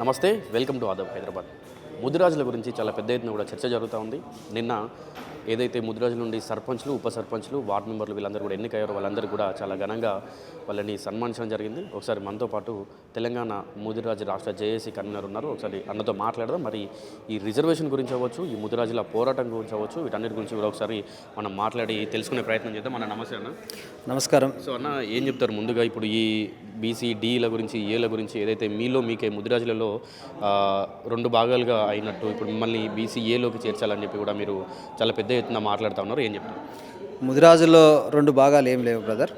నమస్తే welcome to Aadav Hyderabad. ముదిరాజుల గురించి చాలా పెద్ద ఎత్తున కూడా చర్చ జరుగుతూ ఉంది. నిన్న ఏదైతే ముదిరాజుల నుండి సర్పంచ్లు ఉప సర్పంచ్లు వార్డు మెంబర్లు వీళ్ళందరూ కూడా ఎన్నికయ్యారో వాళ్ళందరూ కూడా చాలా ఘనంగా వాళ్ళని సన్మానించడం జరిగింది. ఒకసారి మనతో పాటు తెలంగాణ ముదిరాజు రాష్ట్ర జేఏసీ కన్వీనర్ ఉన్నారు. ఒకసారి అన్నతో మాట్లాడదాం. మరి ఈ రిజర్వేషన్ గురించి అవ్వచ్చు ఈ ముదిరాజుల పోరాటం గురించి అవ్వచ్చు వీటన్నిటి గురించి కూడా ఒకసారి మనం మాట్లాడి తెలుసుకునే ప్రయత్నం చేద్దాం. మన నమస్తే అన్న. నమస్కారం. సో అన్న ఏం చెప్తారు ముందుగా ఇప్పుడు ఈ బీసీ డీల గురించి ఏల గురించి ఏదైతే మీలో మీకే ముదిరాజులలో రెండు భాగాలుగా అయినట్టు ఇప్పుడు మిమ్మల్ని బీసీఏలోకి చేర్చాలని చెప్పి కూడా మీరు చాలా పెద్ద ఎత్తున మాట్లాడుతూ ఉన్నారు. ఏం చెప్తారు? ముదిరాజుల్లో రెండు భాగాలు ఏం లేవు బ్రదర్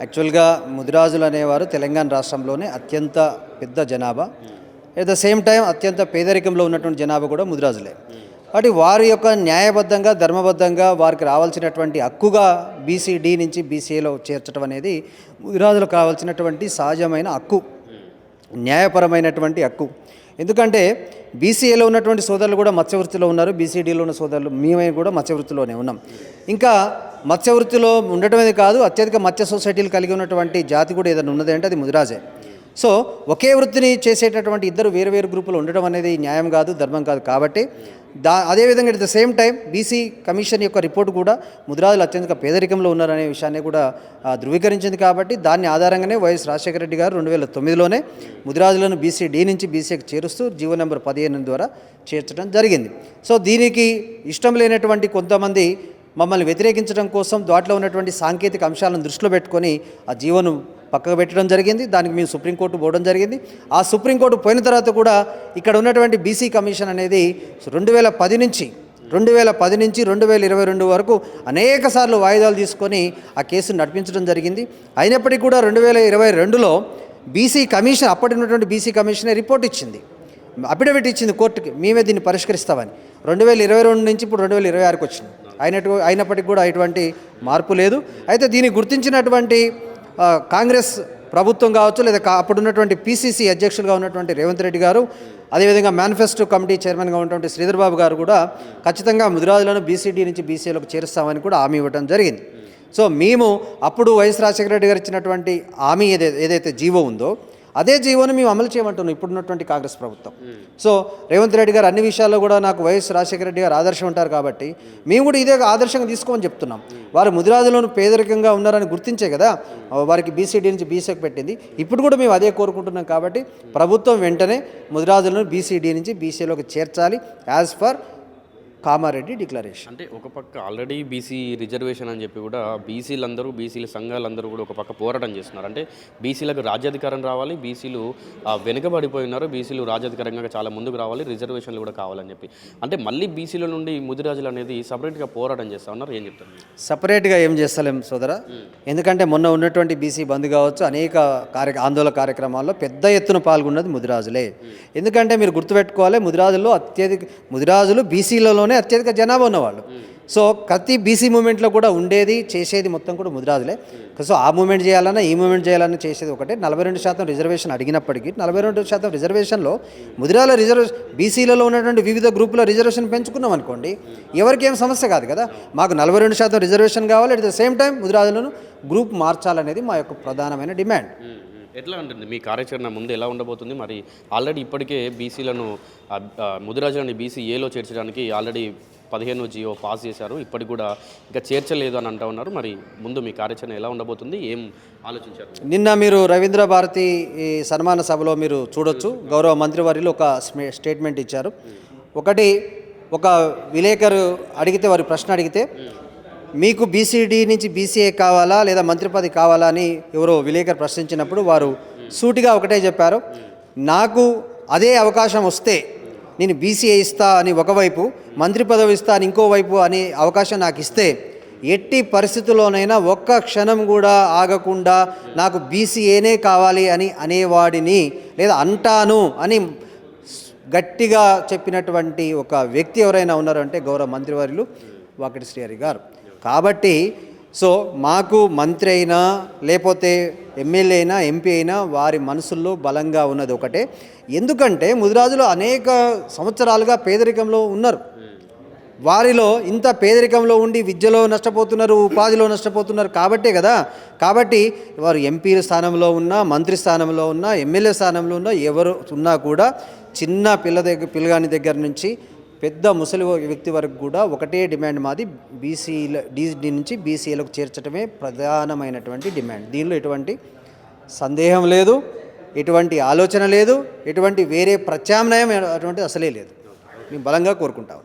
యాక్చువల్గా ముదిరాజులు అనేవారు తెలంగాణ రాష్ట్రంలోనే అత్యంత పెద్ద జనాభా. ఎట్ ద సేమ్ టైం అత్యంత పేదరికంలో ఉన్నటువంటి జనాభా కూడా ముదిరాజులే. కాబట్టి వారి యొక్క న్యాయబద్ధంగా ధర్మబద్ధంగా వారికి రావాల్సినటువంటి హక్కుగా బీసీడీ నుంచి బీసీఏలో చేర్చడం అనేది ముదిరాజులకు కావాల్సినటువంటి సహజమైన హక్కు. న్యాయపరమైనటువంటి హక్కు. ఎందుకంటే బీసీఏలో ఉన్నటువంటి సోదరులు కూడా మత్స్యవృత్తిలో ఉన్నారు బీసీడీలో ఉన్న సోదరులు మేమే కూడా మత్స్యవృత్తిలోనే ఉన్నాం. ఇంకా మత్స్యవృత్తిలో ఉండటమే కాదు అత్యధిక మత్స్య సొసైటీలు కలిగి ఉన్నటువంటి జాతి కూడా ఏదైనా ఉన్నదంటే అది ముదిరాజే. సో ఒకే వృత్తిని చేసేటటువంటి ఇద్దరు వేరు వేరు గ్రూపులు ఉండడం అనేది న్యాయం కాదు ధర్మం కాదు కాబట్టి దా అదేవిధంగా at the same time B C commission యొక్క రిపోర్ట్ కూడా ముద్రాజులు అత్యంత పేదరికంలో ఉన్నారనే విషయాన్ని కూడా ధృవీకరించింది కాబట్టి దాన్ని ఆధారంగానే వైఎస్ రాజశేఖర రెడ్డి గారు రెండు వేల తొమ్మిదిలోనే ముదిరాజులను బీసీ డి నుంచి బీసీకి చేరుస్తూ జీవో నెంబర్ పదిహేను ద్వారా చేర్చడం జరిగింది. సో దీనికి ఇష్టం లేనటువంటి కొంతమంది మమ్మల్ని వ్యతిరేకించడం కోసం దాంట్లో ఉన్నటువంటి సాంకేతిక అంశాలను దృష్టిలో పెట్టుకొని ఆ జీవోను పక్కకు పెట్టడం జరిగింది. దానికి మేము సుప్రీంకోర్టు పోవడం జరిగింది. ఆ సుప్రీంకోర్టు పోయిన తర్వాత కూడా ఇక్కడ ఉన్నటువంటి బీసీ కమిషన్ అనేది రెండు వేల పది నుంచి రెండు వేల పది నుంచి రెండు వేల ఇరవై రెండు వరకు అనేక సార్లు వాయిదాలు తీసుకొని ఆ కేసును నడిపించడం జరిగింది. అయినప్పటికీ కూడా రెండు వేల ఇరవై రెండులో బీసీ కమిషన్ అప్పటి ఉన్నటువంటి బీసీ కమిషనే రిపోర్ట్ ఇచ్చింది. అఫిడవిట్ ఇచ్చింది కోర్టుకి మేమే దీన్ని పరిష్కరిస్తామని. రెండు వేల ఇరవై రెండు నుంచి ఇప్పుడు రెండు వేల ఇరవై ఆరుకు వచ్చింది. అయినట్టు అయినప్పటికీ కూడా ఎటువంటి మార్పు లేదు. అయితే దీన్ని గుర్తించినటువంటి కాంగ్రెస్ ప్రభుత్వం కావచ్చు లేదా అప్పుడున్నటువంటి పీసీసీ అధ్యక్షులుగా ఉన్నటువంటి రేవంత్ రెడ్డి గారు అదేవిధంగా మేనిఫెస్టో కమిటీ చైర్మన్గా ఉన్నటువంటి శ్రీధర్ బాబు గారు కూడా ఖచ్చితంగా ముదిరాజులను బీసీడీ నుంచి బీసీలోకి చేరుస్తామని కూడా హామీ ఇవ్వడం జరిగింది. సో మేము అప్పుడు వైఎస్ రాజశేఖర రెడ్డి గారు ఇచ్చినటువంటి హామీ ఏదైతే ఏదైతే జీవో ఉందో అదే జీవోని మేము అమలు చేయమంటున్నాం ఇప్పుడున్నటువంటి కాంగ్రెస్ ప్రభుత్వం. సో రేవంత్ రెడ్డి గారు అన్ని విషయాల్లో కూడా నాకు వైఎస్ రాజశేఖర రెడ్డి గారు ఆదర్శం ఉంటారు కాబట్టి మేము కూడా ఇదే ఆదర్శంగా తీసుకోమని చెప్తున్నాం. వారు ముదిరాజులను పేదరికంగా ఉన్నారని గుర్తించే కదా వారికి బీసీడీ నుంచి బీసీకి పెట్టింది. ఇప్పుడు కూడా మేము అదే కోరుకుంటున్నాం కాబట్టి ప్రభుత్వం వెంటనే ముదిరాజులను బీసీడీ నుంచి బీసీలోకి చేర్చాలి. As for Kamareddy declaration. అంటే ఒక పక్క ఆల్రెడీ బీసీ రిజర్వేషన్ అని చెప్పి కూడా బీసీలందరూ బీసీల సంఘాలందరూ కూడా ఒక పక్క పోరాటం చేస్తున్నారు. అంటే బీసీలకు రాజ్యాధికారం రావాలి బీసీలు ఆ, వెనుకబడిపోయి ఉన్నారు బీసీలు రాజ్యాధికారంగా చాలా ముందుకు రావాలి రిజర్వేషన్లు కూడా కావాలని చెప్పి. అంటే మళ్ళీ బీసీల నుండి ముదిరాజులు అనేది సపరేట్గా పోరాటం చేస్తా ఉన్నారు. ఏం చెప్తారు? సపరేట్గా ఏం చేస్తలేం సోదరా. ఎందుకంటే మొన్న ఉన్నటువంటి బీసీ బంద్ కావచ్చు అనేక కార్య ఆందోళన కార్యక్రమాల్లో పెద్ద ఎత్తున పాల్గొన్నది ముదిరాజులే. ఎందుకంటే మీరు గుర్తుపెట్టుకోవాలి ముదిరాజుల్లో అత్యధిక ముదిరాజులు బీసీలలోనే అత్యధిక జనాభా ఉన్నవాళ్ళు. సో ప్రతి బీసీ మూమెంట్లో కూడా ఉండేది చేసేది మొత్తం కూడా ముదిరాజులే సో ఆ మూమెంట్ చేయాలన్నా ఈ మూమెంట్ చేయాలన్నా చేసేది ఒకటే. నలభై రెండు శాతం రిజర్వేషన్ అడిగినప్పటికీ నలభై రెండు శాతం రిజర్వేషన్లో ముదిరాల రిజర్వేషన్ బీసీలలో ఉన్నటువంటి వివిధ గ్రూపుల రిజర్వేషన్ పెంచుకున్నాం అనుకోండి ఎవరికి ఏం సమస్య కాదు కదా. మాకు నలభై రెండు శాతం రిజర్వేషన్ కావాలి అట్ ద సేమ్ టైం ముదిరాజులను గ్రూప్ మార్చాలనేది మా యొక్క ప్రధానమైన డిమాండ్ ఎట్లా ఉంటుంది? మీ కార్యాచరణ ముందు ఎలా ఉండబోతుంది? మరి ఆల్రెడీ ఇప్పటికే బీసీలను ముదిరాజులని బీసీ ఏలో చేర్చడానికి ఆల్రెడీ పదిహేను జియో పాస్ చేశారు. ఇప్పటికి కూడా ఇంకా చేర్చలేదు అని అంటూ ఉన్నారు. మరి ముందు మీ కార్యాచరణ ఎలా ఉండబోతుంది? ఏం ఆలోచించారు? నిన్న మీరు రవీంద్ర భారతి సన్మాన సభలో మీరు చూడొచ్చు. గౌరవ మంత్రివర్యులు ఒక స్టేట్మెంట్ ఇచ్చారు. ఒకటి ఒక విలేకరు అడిగితే వారి ప్రశ్న అడిగితే మీకు బీసీడీ నుంచి బీసీఏ కావాలా లేదా మంత్రి పదవి కావాలా అని ఎవరో విలేకరు ప్రశ్నించినప్పుడు వారు సూటిగా ఒకటే చెప్పారు. నాకు అదే అవకాశం వస్తే నేను బీసీఏ ఇస్తా అని ఒకవైపు మంత్రి పదవి ఇస్తా అని ఇంకోవైపు అని అవకాశం నాకు ఇస్తే ఎట్టి పరిస్థితుల్లోనైనా ఒక్క క్షణం కూడా ఆగకుండా నాకు బీసీఏనే కావాలి అని అనేవాడిని లేదా అంటాను అని గట్టిగా చెప్పినటువంటి ఒక వ్యక్తి ఎవరైనా ఉన్నారంటే గౌరవ మంత్రివర్యులు వాకిటి శ్రీహరి గారు. కాబట్టి సో మాకు మంత్రి అయినా లేకపోతే ఎమ్మెల్యే అయినా ఎంపీ అయినా వారి మనసుల్లో బలంగా ఉన్నది ఒకటే. ఎందుకంటే ముదిరాజులు అనేక సంవత్సరాలుగా పేదరికంలో ఉన్నారు. వారిలో ఇంత పేదరికంలో ఉండి విద్యలో నష్టపోతున్నారు ఉపాధిలో నష్టపోతున్నారు కాబట్టే కదా. కాబట్టి వారు ఎంపీల స్థానంలో ఉన్నా మంత్రి స్థానంలో ఉన్నా ఎమ్మెల్యే స్థానంలో ఉన్నా ఎవరు ఉన్నా కూడా చిన్న పిల్ల దగ్గర పిల్లగాని దగ్గర నుంచి పెద్ద ముసలి వ్యక్తి వరకు కూడా ఒకటే డిమాండ్ మాది. బీసీల డీసీ నుంచి బీసీలకు చేర్చడమే ప్రధానమైనటువంటి డిమాండ్. దీనిలో ఎటువంటి సందేహం లేదు ఎటువంటి ఆలోచన లేదు ఎటువంటి వేరే ప్రత్యామ్నాయం అటువంటి అసలే లేదు. మేము బలంగా కోరుకుంటాం